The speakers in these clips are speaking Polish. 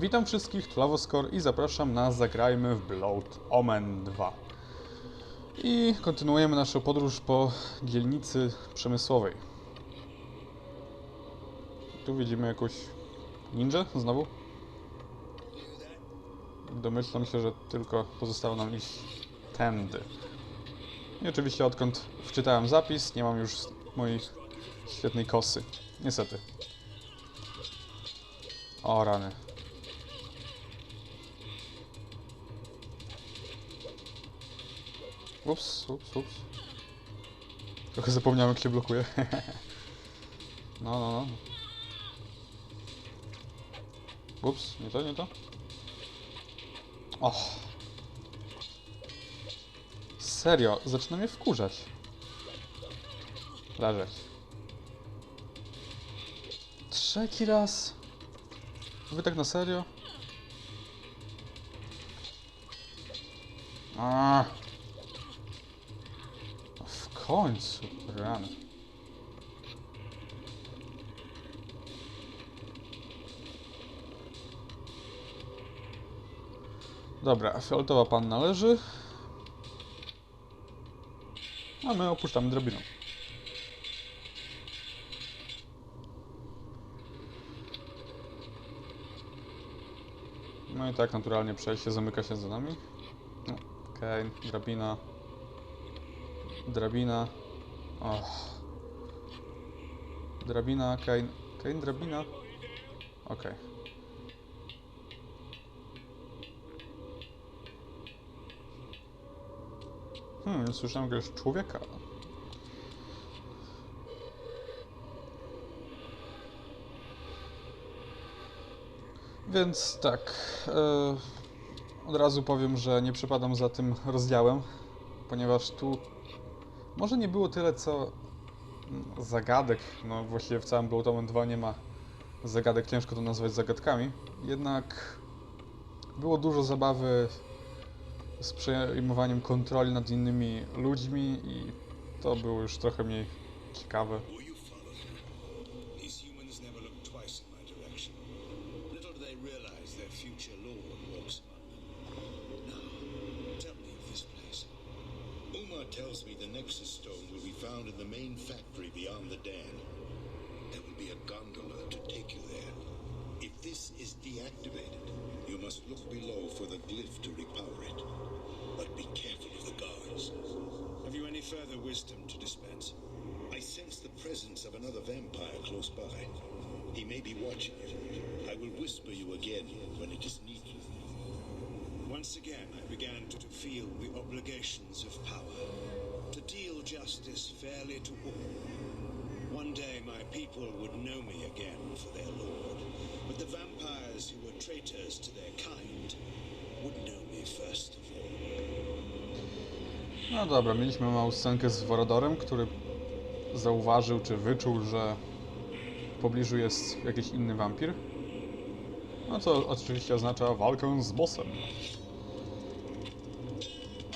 Witam wszystkich, Tlawoskor i zapraszam na Zagrajmy w Blood Omen 2. I kontynuujemy naszą podróż po dzielnicy przemysłowej. Tu widzimy jakąś ninja znowu. Domyślam się, że tylko pozostało nam iść tędy. I oczywiście odkąd wczytałem zapis, nie mam już mojej świetnej kosy. Niestety. O rany. Ups, ups, ups. Trochę zapomniałem jak się blokuje. no, no, no. Ups, nie to, nie to. Och. Serio, zaczyna mnie wkurzać. Leżeć. Trzeci raz. Wy tak na serio? A. Końcu, rany. Dobra, fioletowa panna leży. A my opuszczamy drabiną. No i tak naturalnie przejście zamyka się za nami. No, Okej, drabina. Drabina. Och. Drabina, Kane. Kane, drabina. Okej. Hmm, słyszałem jakiegoś człowieka. Więc tak. E, od razu powiem, że nie przepadam za tym rozdziałem, ponieważ tu może nie było tyle co zagadek. No właściwie w całym Blood Omen 2 nie ma zagadek, ciężko to nazwać zagadkami. Jednak było dużo zabawy z przejmowaniem kontroli nad innymi ludźmi i to było już trochę mniej ciekawe. Tells me the Nexus Stone will be found in the main factory beyond the dam. There will be a gondola to take you there. If this is deactivated, you must look below for the glyph to repower it. But be careful of the guards. Have you any further wisdom to dispense? I sense the presence of another vampire close by. He may be watching you. I will whisper you again when it is needed. Once again, I began to, feel the obligations of power. To deal justice fairly to all. One day my people would know me again for their lord. But the vampires who were traitors to their kind would know me first of all. No dobra, mieliśmy małą scenkę z Worodorem, który zauważył czy wyczuł, że w pobliżu jest jakiś inny wampir. No co oczywiście oznacza walkę z bossem.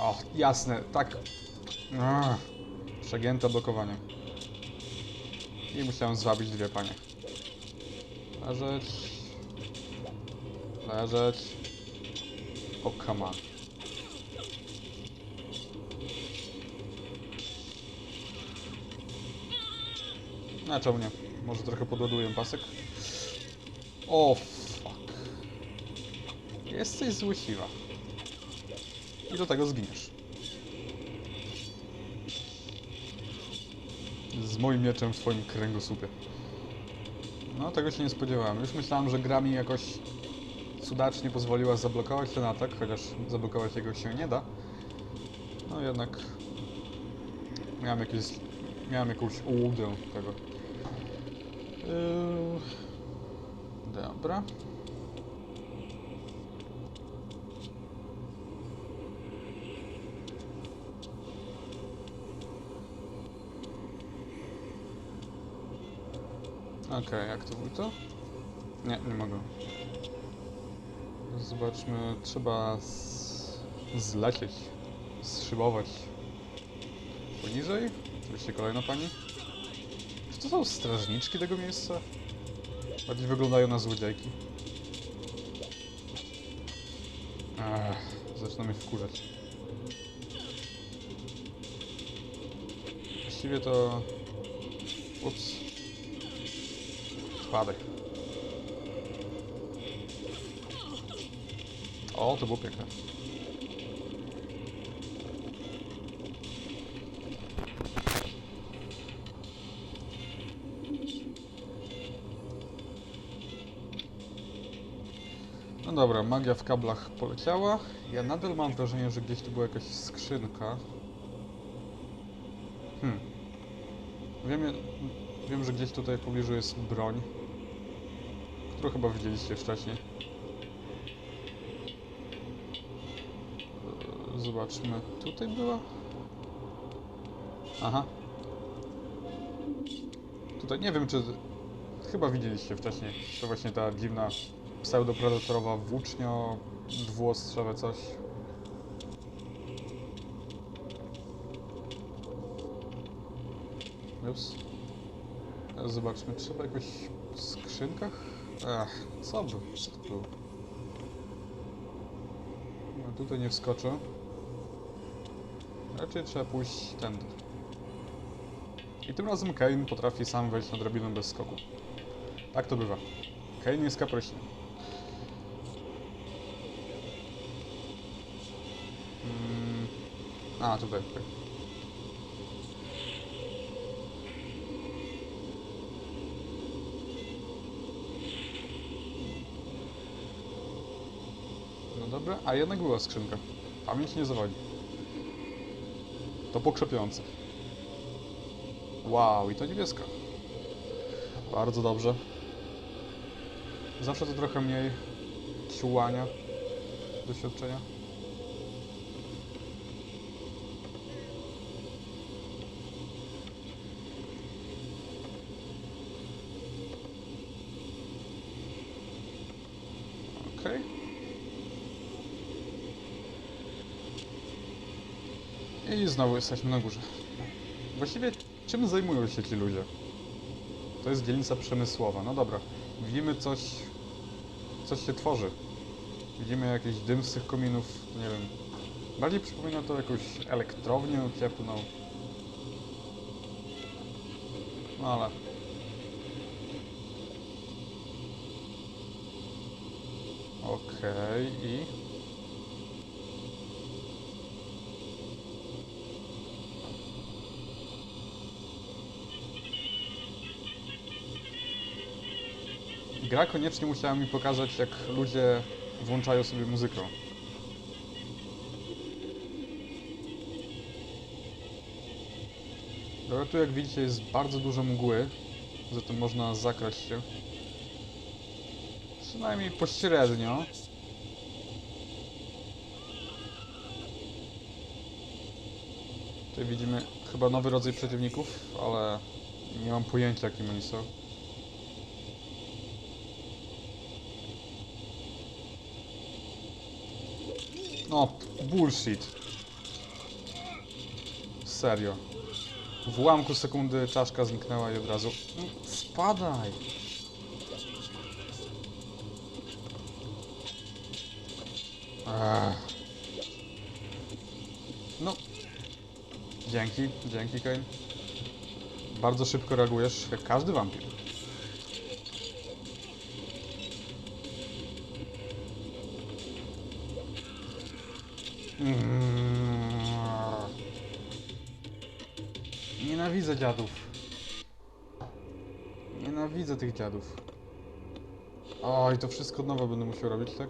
O, jasne, tak. Przegięte blokowanie. I musiałem zwabić dwie panie. Leżeć. Leżeć. O, come on. A czemu nie? Może trochę podładuję pasek. O fuck. Jesteś złośliwa. I do tego zginiesz. Z moim mieczem w twoim kręgosłupie. No, tego się nie spodziewałem. Już myślałem, że gra mi jakoś cudacznie pozwoliła zablokować ten atak, chociaż zablokować jego się nie da. No jednak miałem jakieś, miałem jakąś ułudę tego. Yy, dobra. Okej, to było to? Nie, nie mogę. Zobaczmy, trzeba z... zlecieć, zszybować. Poniżej? Oczywiście kolejna pani. Czy to są strażniczki tego miejsca? Bardziej wyglądają na złodziejki. Ech, zaczyna mnie wkurzać. Właściwie to... Ups. Spadek. O, to było piękne. No dobra, magia w kablach poleciała. Ja nadal mam wrażenie, że gdzieś tu była jakaś skrzynka. Hmm. Wiem, wiem, że gdzieś tutaj w pobliżu jest broń, którą chyba widzieliście wcześniej. Zobaczmy, tutaj była? Aha. Tutaj nie wiem, czy... Chyba widzieliście wcześniej. To właśnie ta dziwna pseudopredatorowa włócznio, dwuostrzowe coś. Ups. Teraz Zobaczmy, trzeba jakoś w skrzynkach? Ach, co by? Było? No, tutaj nie wskoczę. Raczej trzeba pójść tędy. I tym razem Kane potrafi sam wejść na drabinę bez skoku. Tak to bywa. Kane jest kapryśny. Mm. A, tutaj, tutaj. No dobra, a jednak była skrzynka. Pamięć nie zawodzi. To pokrzepiące. Wow, i to niebieska. Bardzo dobrze. Zawsze to trochę mniej ciułania doświadczenia. Okej. I znowu jesteśmy na górze. Właściwie czym zajmują się ci ludzie? To jest dzielnica przemysłowa. No dobra. Widzimy coś, coś się tworzy. Widzimy jakiś dym z tych kominów, nie wiem. Bardziej przypomina to jakąś elektrownię cieplną. No ale... Okej, i... Gra koniecznie musiała mi pokazać, jak ludzie włączają sobie muzykę. Dobra, tu jak widzicie jest bardzo dużo mgły, zatem można zakraść się. Przynajmniej pośrednio. Tutaj widzimy chyba nowy rodzaj przeciwników, ale nie mam pojęcia jakim oni są. No, bullshit. Serio. W ułamku sekundy czaszka zniknęła i od razu... No, Spadaj! Ech. No. Dzięki, dzięki Kane. Bardzo szybko reagujesz, jak każdy wampir. Nienawidzę dziadów. Nienawidzę tych dziadów. Oj, to wszystko od nowa będę musiał robić, tak?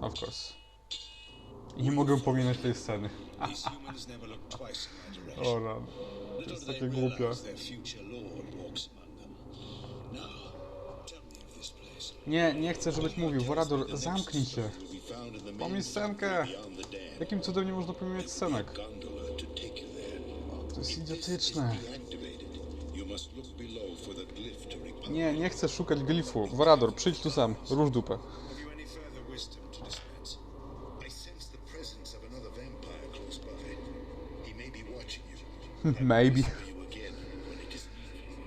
Of course. I nie mogę pominąć tej sceny. O rany. Little jest takie głupie. Nie, nie chcę, żebyś mówił. Worador, zamknij się. Pomij scenkę. Jakim cudem nie można pominąć scenek? To jest idiotyczne. Nie, nie chcę szukać glifu. Worador, przyjdź tu sam. Rusz dupę. Have you any further wisdom to dispense? I sense the presence of another vampire close by. He may be watching you. Maybe. For you again when it is needed.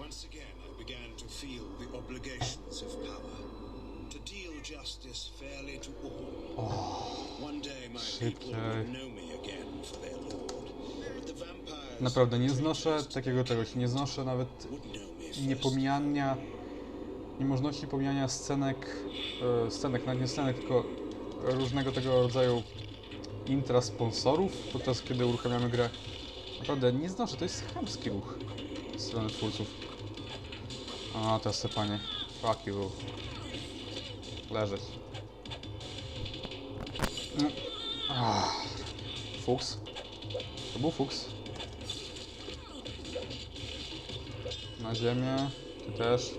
Once again, I began to feel the obligations of power. To deal justice fairly to all. One day my people szybciej. will know me again for their lord. But the vampires Naprawdę nie znoszę takiego czegoś. Nie znoszę nawet would know me nie first. pomijania, niemożności pomijania scenek, e, scenek, nawet nie scenek, tylko różnego tego rodzaju intra sponsorów, podczas kiedy uruchamiamy grę. Naprawdę nie znoszę, to jest chamski ruch z strony twórców. A, teraz se panie. Fuck you. Leżeć. No. Fuks. To był fuks. Na ziemię. Ty też.